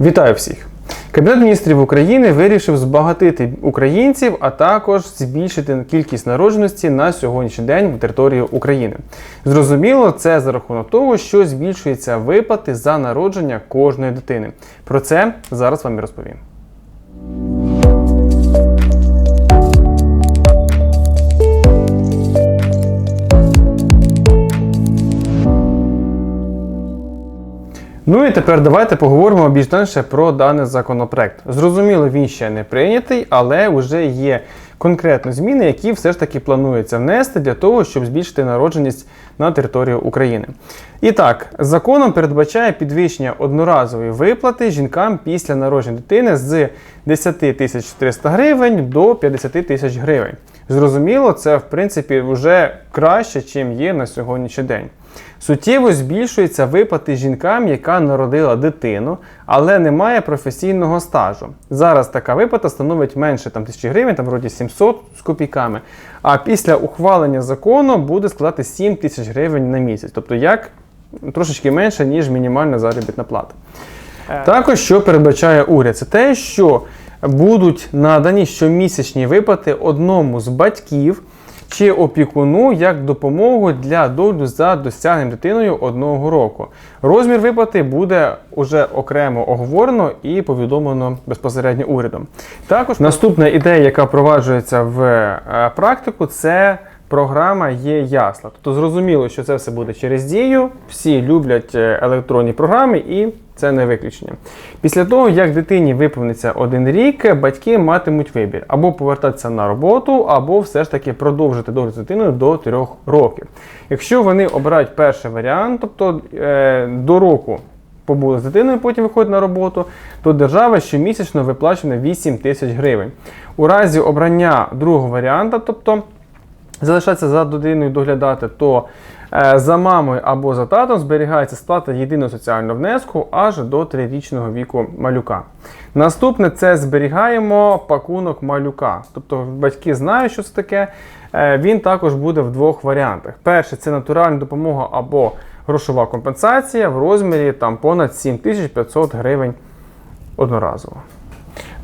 Вітаю всіх! Кабінет міністрів України вирішив збагатити українців, а також збільшити кількість народженості на сьогоднішній день в території України. Зрозуміло, це за рахунок того, що збільшуються виплати за народження кожної дитини. Про це зараз вам і розповім. Ну і тепер давайте поговоримо більш дальше про даний законопроект. Зрозуміло, він ще не прийнятий, але вже є конкретно зміни, які все ж таки планується внести для того, щоб збільшити народженість на території України. І так, законом передбачає підвищення одноразової виплати жінкам після народження дитини з 10 тисяч 400 гривень до 50 тисяч гривень. Зрозуміло, це в принципі вже краще, чим є на сьогоднішній день. Суттєво збільшуються виплати жінкам, яка народила дитину, але не має професійного стажу. Зараз така виплата становить менше там, тисячі гривень, там вроді 700 з копійками. А після ухвалення закону буде складати 7 тисяч гривень на місяць. Тобто як трошечки менше, ніж мінімальна заробітна плата. Також, що передбачає уряд, це те, що будуть надані щомісячні виплати одному з батьків чи опікуну як допомогу для догляду за досягненням дитиною одного року. Розмір виплати буде уже окремо оговорено і повідомлено безпосередньо урядом. Також наступна ідея, яка впроваджується в е, практику, це програма є ясла. Тобто зрозуміло, що це все буде через дію. Всі люблять е, електронні програми і це не виключення. Після того, як дитині виповниться один рік, батьки матимуть вибір або повертатися на роботу, або все ж таки продовжити догляд за дитиною до 3 років. Якщо вони обирають перший варіант, тобто е, до року побули з дитиною, потім виходять на роботу, то держава щомісячно виплачує 8 тисяч гривень. У разі обрання другого варіанта, тобто залишатися за дитиною доглядати, то е, за мамою або за татом зберігається сплата єдиного соціального внеску аж до 3-річного віку малюка. Наступне це зберігаємо пакунок малюка. Тобто батьки знають, що це таке. Е, Він також буде в двох варіантах. Перший це натуральна допомога або грошова компенсація в розмірі там, понад 7500 гривень одноразово.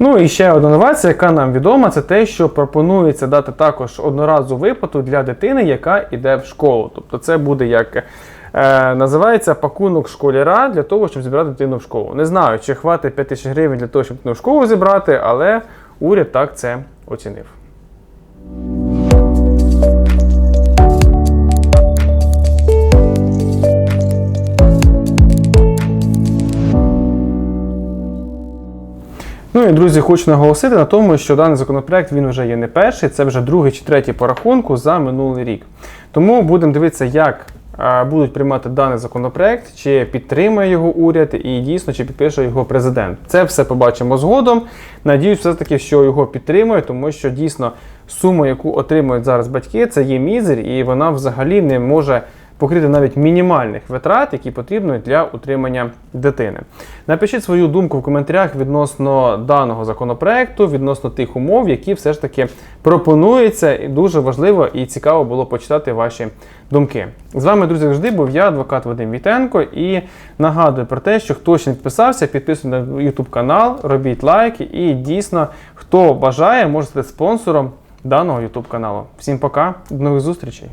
Ну і ще одна новація, яка нам відома, це те, що пропонується дати також одноразову виплату для дитини, яка йде в школу. Тобто це буде як е, називається пакунок школяра для того, щоб зібрати дитину в школу. Не знаю, чи хватить 5 тисяч гривень для того, щоб дитину в школу зібрати, але уряд так це оцінив. Ну і друзі, хочу наголосити на тому, що даний законопроект він вже є не перший, це вже другий чи третій по рахунку за минулий рік. Тому будемо дивитися, як будуть приймати даний законопроект, чи підтримає його уряд і дійсно чи підпише його президент. Це все побачимо згодом. Надіюсь, все таки, що його підтримує, тому що дійсно сума, яку отримують зараз батьки, це є мізер, і вона взагалі не може покрити навіть мінімальних витрат, які потрібні для утримання дитини. Напишіть свою думку в коментарях відносно даного законопроекту, відносно тих умов, які все ж таки пропонуються. І дуже важливо і цікаво було почитати ваші думки. З вами, друзі, завжди був я, адвокат Вадим Вітенко, і нагадую про те, що хто ще не підписався, підписуйтесь на YouTube канал, робіть лайки, і дійсно, хто бажає, може стати спонсором даного YouTube каналу. Всім пока, до нових зустрічей!